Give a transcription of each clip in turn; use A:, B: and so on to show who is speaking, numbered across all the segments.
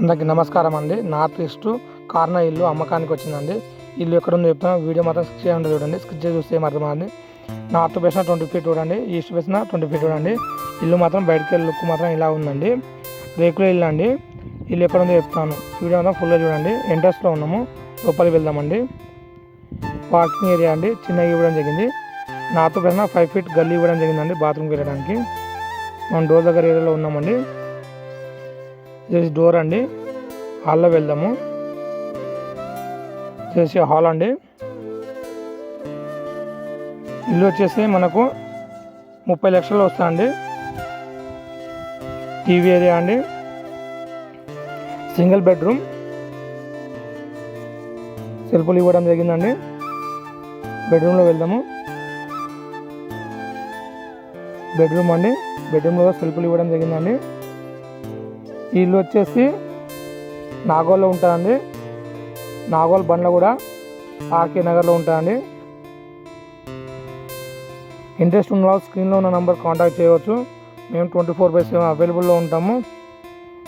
A: అందరికి నమస్కారం అండి. నార్త్ ఈస్ట్ కార్నా ఇల్లు అమ్మకానికి వచ్చిందండి. ఇల్లు ఎక్కడ ఉందో చెప్తాను వీడియో మాత్రం స్కిచ్ చేయండి చూడండి. స్కిచ్ చేసి చూస్తే అర్థమైంది నార్త్ బేసిన ట్వంటీ ఫీట్ చూడండి. ఈస్ట్ బేసిన ట్వంటీ ఫీట్ చూడండి. ఇల్లు మాత్రం బయటకి వెళ్ళి లుక్ మాత్రం ఇలా ఉందండి. రేకుల ఇల్లు అండి. ఇల్లు ఎక్కడ ఉందో చెప్తాను. వీడియో మాత్రం ఫుల్గా చూడండి. ఎంట్రన్స్లో ఉన్నాము. లోపలికి వెళ్దామండి. పార్కింగ్ ఏరియా అండి. చిన్నగా ఇవ్వడం జరిగింది. నార్త్ బేసిన ఫైవ్ ఫీట్ గల్లీ ఇవ్వడం జరిగిందండి. బాత్రూమ్కి వెళ్ళడానికి. మనం డోర్ దగ్గర ఏరియాలో ఉన్నామండి. చేసి డోర్ అండి. హాల్లో వెళ్దాము. చేసి హాల్ అండి. ఇల్లు వచ్చేసి మనకు ముప్పై లక్షలు వస్తాయండి. టీవీ ఏరియా అండి. Single bedroom. సెల్ఫ్లు ఇవ్వడం జరిగిందండి. బెడ్రూమ్లో వెళ్దాము. బెడ్రూమ్ అండి. బెడ్రూమ్లో సెల్ఫ్లు ఇవ్వడం జరిగిందండి. ఈ ఇల్లు వచ్చేసి నాగోల్లో ఉంటుందండి నాగోల్ బండ్ల కూడా ఆర్కే నగర్లో ఉంటుందండి ఇంట్రెస్ట్ ఉన్న వాళ్ళు స్క్రీన్లో ఉన్న నెంబర్ కాంటాక్ట్ చేయవచ్చు. మేము ట్వంటీ ఫోర్ బై సెవెన్ అవైలబుల్లో ఉంటాము.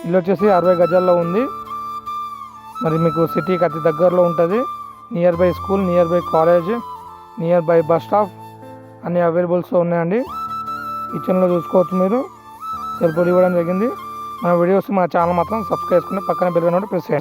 A: ఇల్లు వచ్చేసి అరవై గజాల్లో ఉంది. మరి మీకు సిటీకి అతి దగ్గరలో ఉంటుంది. Near by school near by college near by bus stop అన్ని అవైలబుల్స్ ఉన్నాయండి. కిచెన్లో చూసుకోవచ్చు మీరు. సెల్ఫ్లు ఇవ్వడం జరిగింది. మా వీడియోస్ మా ఛానల్ మాత్రం సబ్స్క్రైబ్ చేసుకుని పక్కన బెల్ ప్రెస్ చేయండి.